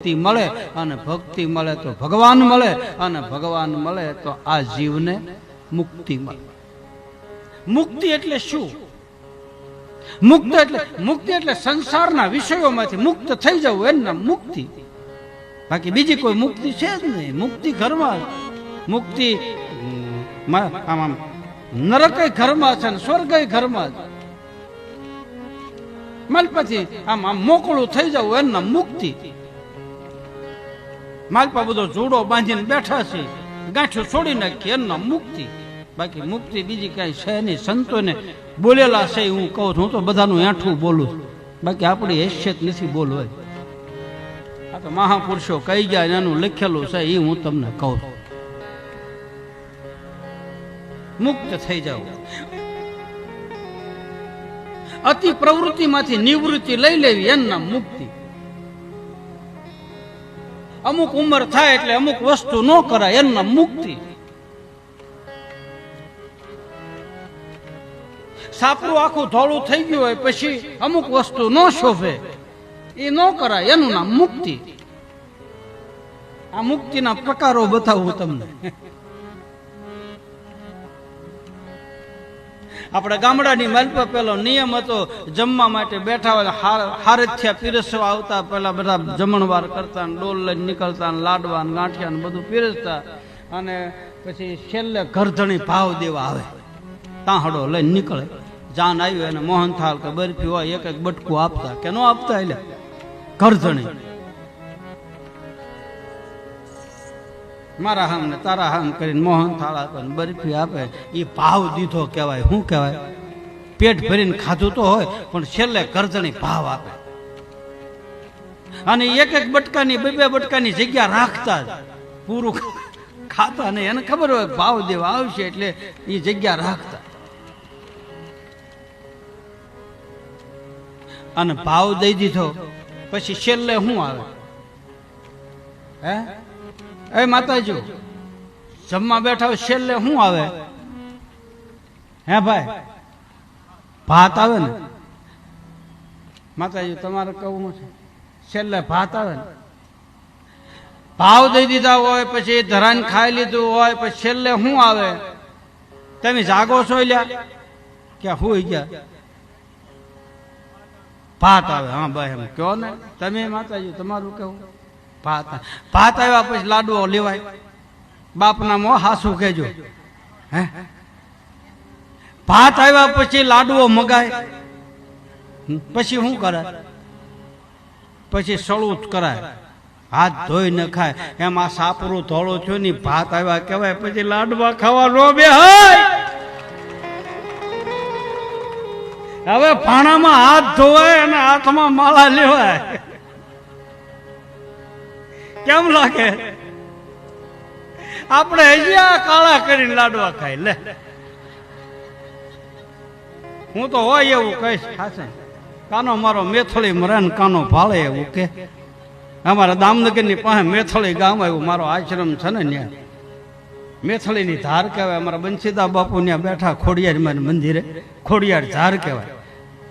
ભક્તિ મળે અને ભક્તિ મળે તો ભગવાન મળે અને ભગવાન મળે તો આ જીવને મુક્તિ મળે. મુક્તિ એટલે શું? મુક્ત એટલે, મુક્તિ એટલે સંસારના વિષયોમાંથી મુક્ત થઈ જવું એનું મુક્તિ. બાકી બીજી કોઈ મુક્તિ છે જ નહીં. મુક્તિ ઘરમાં મુક્તિ આમ આમ ઘરમાં છે ને સ્વર્ગય ઘરમાં માલ પછી આમ આમ મોકળું થઈ જવું એનું મુક્તિ. માલપા બધો જોડો બાંધીને બેઠા છે. ગાંઠો છોડી નાખી, એમનો મુક્તિ. બાકી મુક્તિ બીજી કઈ છે નહીં. સંતોને બોલેલા છે હું કહું છું. હું તો બધાનું એઠું બોલું છું. બાકી આપણી હેસિયત નથી બોલવા આ તો મહાપુરુષો કહી ગયા એનું લખેલું છે, એ હું તમને કહું છું. મુક્ત થઈ જાઓ. અતિ પ્રવૃત્તિમાંથી નિવૃત્તિ લઈ લેવી એમના મુક્તિ. અમુક ઉંમર થાય એટલે અમુક વસ્તુ ન કરાય, એમના મુક્તિ. સાપરું આખું ધોળું થઈ ગયું હોય પછી અમુક વસ્તુ ન શોભે. એ ન કરાય, એનું નામ મુક્તિ. આ મુક્તિના પ્રકારો બતાવું તમને. આપણે ગામડાની માલપા પેલો નિયમ હતો, જમવા માટે બેઠા હોય, હાર- હારથિયા પીરસવા આવતા પેલા બધા જમણવાર કરતા ડોલ લઈને નીકળતા ને લાડવા ને ગાંઠિયા ને બધું પીરસતા અને પછી છેલ્લે ઘરધણી ભાવ દેવા આવે. તાહડો લઈને નીકળે. જાન આવ્યું એને મોહનથાળ કે બરફી હોય, એક એક બટકું આપતા કે ન આપતા એટલે ઘરધણી. મારા હામ ને તારા હામ કરીને મોહન થાળ આપે ને બરફી આપે. એ ભાવ દીધો કહેવાય. શું કહેવાય? પેટ ભરીને ખાધું તો હોય, પણ છેલ્લે કરજણી ભાવ આપે. અને એક એક બટકાની, બે બે બટકાની જગ્યા રાખતા જ. પૂરું ખાતા નહીં. એને ખબર હોય ભાવ દેવા આવશે એટલે એ જગ્યા રાખતા. અને ભાવ દઈ દીધો. પછી છેલ્લે શું આવે? હે? એ માતાજી, જમવા બેઠા હોય છેલ્લે શું આવે? હે ભાઈ, ભાત આવે ને? માતાજી, તમારે કહું છે છેલ્લે ભાત આવે ને? ભાવ દઈ દીધા હોય, પછી ધરાઈને ખાઈ લીધું હોય, પછી છેલ્લે શું આવે? તમે જાગો છો લ્યા? કે હુઈ ગયા? ભાત આવે, હા ભાઈ, એમ કહો ને. તમે માતાજી, તમારું કેવું ભાત ભાત આવ્યા પછી લાડવો લેવાય. બાપના મો હાસુ કહેજો. હે? ભાત આવ્યા પછી લાડવો મગાય. પછી શું કરે? પછી સળું કરાય. હાથ ધોઈ ન ખાય. એમાં સાપરું ધોળું થયો ની ભાત આવ્યા કહેવાય. પછી લાડવા ખાવા નો બે હવે ભાણામાં હાથ ધોવાય અને હાથમાં માળા લેવાય. કેમ લાગે? આપણે હજી કાળા કરીને લાડવા ખાય, લે. હું તો હોય એવું કહીશ, ખાશે. કાનો મારો મેથળી મરે ને કાનો ભાળે એવું કે. અમારા દામનગરની પાસે મેથળી ગામ આવ્યું, મારો આશ્રમ છે ને ત્યાં. મેથળી ની ધાર કહેવાય, અમારા બંસીદા બાપુ ત્યાં બેઠા, ખોડિયાર મારી મંદિરે, ખોડિયાર ધાર કહેવાય.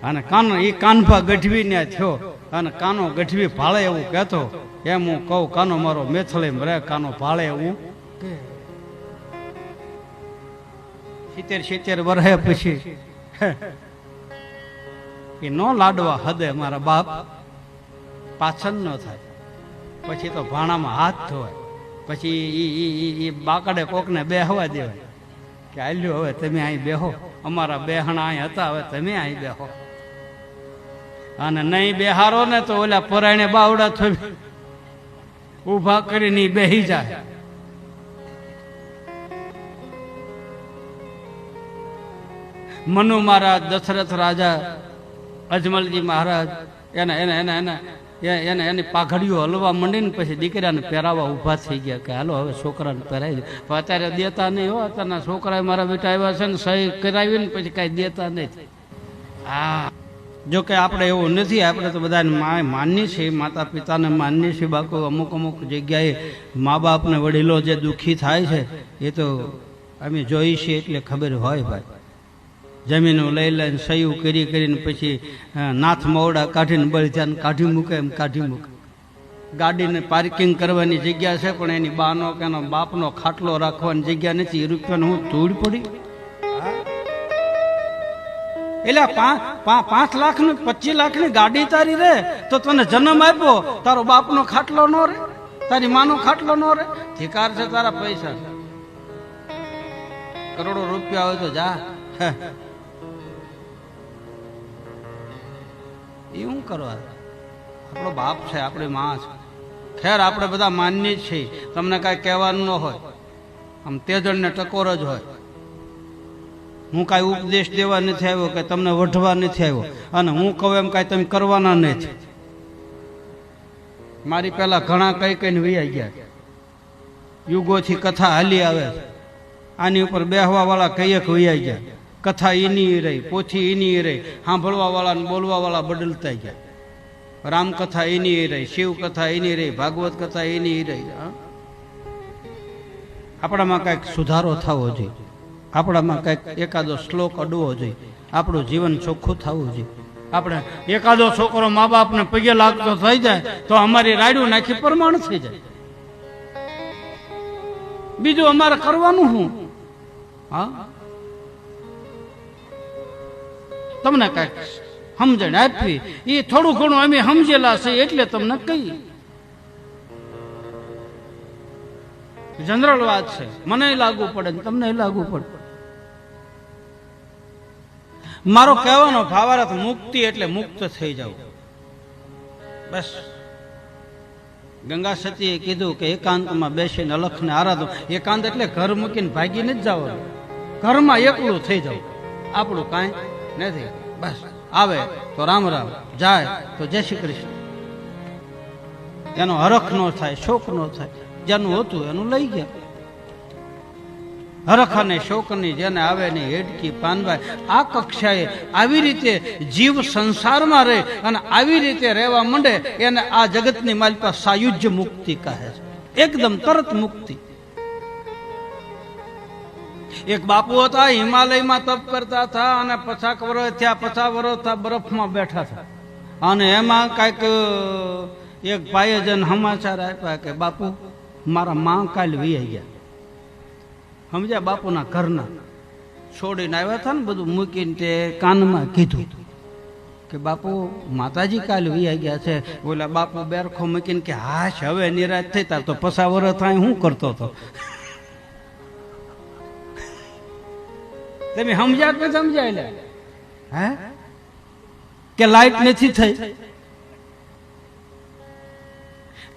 અને કાનો, એ કાનભા ગઢવી ને થયો. અને કાનો ગઢવી ભાળે એવું કહેતો એમ હું કહું કાનો મારો મેથળી રે કાનો ભાળે એવું. કે સિત્તેર સિત્તેર વર્ષે પછી એ નો લાડવા હદે મારા બાપ પાછળ ન થાય. પછી તો ભાણામાં હાથ ધોવાય. પછી એ એ એ ઈ બાકડે કોકને બેહવા દેવાય. કે આલ્યો હવે તમે અહીં બેહો. અમારા બેહણા અહીં હતા હવે તમે અહીં બેહો. અને નહીં બેહારો ને તો ઓલા પરાયણે બાવડા થઈ ઊભા કરીને બેહી જાય. મનુ મહારાજ, દશરથ રાજા, અજમલજી મહારાજ, એને એને, એના એના એને, એની પાઘડીઓ હલવા માંડીને પછી દીકરાને પહેરાવા ઊભા થઈ ગયા કે હાલો હવે છોકરાને પહેરાવી દે. અત્યારે દેતા નહીં હો, અત્યારના છોકરા મારા બેટા આવ્યા છે ને સહી કરાવીને પછી કાંઈ દેતા નહીં. હા. જો કે આપણે એવું નથી, આપણે તો બધાને માનીએ છીએ માતા પિતાને માનીએ છીએ, બાકી અમુક અમુક જગ્યાએ મા બાપને વડીલો જે દુઃખી થાય છે, એ તો અમે જોઈ છીએ એટલે ખબર હોય ભાઈ. જમીનો લઈ લઈને સયું કરી કરીને પછી નાથ મોવડા કાઢીને બળજાને કાઢી મૂકે એમ કાઢી મૂકે. ગાડીને પાર્કિંગ કરવાની જગ્યા છે, પણ એની બાનો કે એનો બાપનો ખાટલો રાખવાની જગ્યા નથી, એ રૂપિયાને હું ધૂળ પડી. એટલે પાંચ લાખની પચીસ લાખની ગાડી તારી રે, તો તને જન્મ આપ્યો. તારો બાપનો ખાટલો નો રે, તારી માનો ખાટલો નો રે. ધિકાર છે તારા પૈસા. કરોડો રૂપિયા હોય તો જા. એ શું કરવા? આપણો બાપ છે, આપણી માં છે. ખેર આપણે બધા માન્ય છીએ. તમને કાંઈ કહેવાનું ન હોય. આમ તેજણને ટકોર જ હોય. હું કાંઈ ઉપદેશ દેવા નથી આવ્યો કે તમને વઢવા નથી આવ્યો. અને હું કહું એમ કાંઈ તમે કરવાના નથી. મારી પહેલાં ઘણા કઈ કઈને વૈયા ગયા. યુગોથી કથા હાલી આવે. આની ઉપર બેહવાવાળા કંઈક વૈયા ગયા. કથા એની રહી, પોથી એની રહી સાંભળવાવાળા ને બોલવા બદલતા ગયા. રામકથા એની રહી શિવ કથા એની રહી, ભાગવત કથા એની રહી? આપણામાં કાંઈક સુધારો થવો જોઈએ. આપણામાં કંઈક એકાદો શ્લોક અડવો જોઈએ. આપણું જીવન ચોખ્ખું થવું જોઈએ. આપણે એકાદો છોકરો મા બાપને પગે લાગતો થઈ જાય, તો અમારી રાયડું નાખી પ્રમાણ થઈ જાય. બીજું અમારે કરવાનું શું? હા? તમને કંઈક સમજણ આપવી એ થોડું ઘણું અમે સમજેલા છે, એટલે તમને કહી જનરલ વાત છે, મને લાગુ પડે તમને લાગુ પડે. મારો કહેવાનો ભાવાર્થ મુક્તિ એટલે મુક્ત થઈ જાવ બસ. ગંગા સતીએ કીધું કે એકાંતમાં બેસીને અલખને આરાધો. એકાંત એટલે ઘર મૂકીને ભાગીને જ જવાનું. ઘરમાં એકલું થઈ જવું આપણું કાંઈ નથી. બસ. આવે તો રામ રામ. જાય તો જય શ્રી કૃષ્ણ. એનો હરખ નો થાય શોક નો થાય. જેનું હતું એનું લઈ ગયા. હરખ અને શોકની જેને આવે ને હેડકી પાનભાઈ આ કક્ષાએ આવી રીતે જીવ સંસારમાં રહે અને આવી રીતે રહેવા માંડે, એને આ જગતની માલિકા સાયુજ્ય મુક્તિ કહે છે. એકદમ તરત મુક્તિ. એક બાપુ હતા, હિમાલયમાં તપ કરતા હતા અને પછાક વર્ષ થયા પચાસ વર્ષ થયા બરફમાં બેઠા હતા. અને એમાં કાંઈક, એક ભાઈએ જન સમાચાર આપ્યા કે, બાપુ, મારા માં કાલ વી ગયા. સમજ્યા બાપુના ઘરના. છોડીને આવ્યા હતા ને બધું મૂકીને તે કાનમાં કીધું કે બાપુ, માતાજી કાલ વી ગયા છે. ઓલા બાપુ બેરખો મૂકીને કે, હાશ, હવે નિરાશ થઈ તા તો પસાવર થાય, હું કરતો હતો. તમે સમજ્યા કે સમજાય હે? કે લાઈટ નથી થઈ?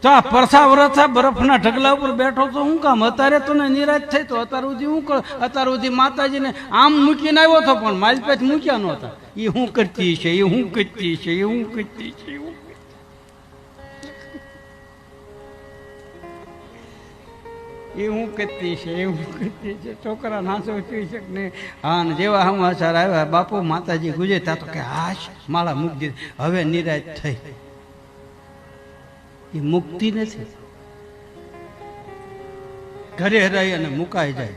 તો આ પરસા વરસા બરફના ઢગલા ઉપર બેઠો તો હું કામ? અત્યારે તને નિરાશ થઈ તો અત્યાર સુધી હું કર? અત્યાર સુધી માતાજીને આમ મૂકીને આવ્યો હતો પણ મારી પેચ મૂક્યા નહોતા એ હું કરતી છે? એ હું કરતી છે? એ હું કરતી છે? એ હું કરતી. છે? એ હું કરતી છે? છોકરા નાસો પી છે ને હા ને જેવા સમાચાર આવ્યા, બાપુ માતાજી ગુજે તા તો કે, હાશ, માળા મૂકી દીધી. હવે નિરાશ થઈ. એ મુક્તિ નથી. ઘરે હરાઈ અને મુકાઈ જાય.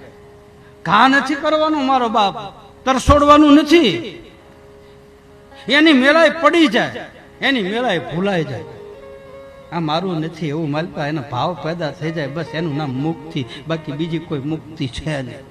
ઘા નથી કરવાનું મારો બાપ તરસોડવાનું નથી. એની મેળાએ પડી જાય, એની મેળાએ ભૂલાઈ જાય. આ મારું નથી એવું માલતા એનો ભાવ પેદા થઈ જાય, બસ એનું નામ મુક્તિ, બાકી બીજી કોઈ મુક્તિ છે નહીં.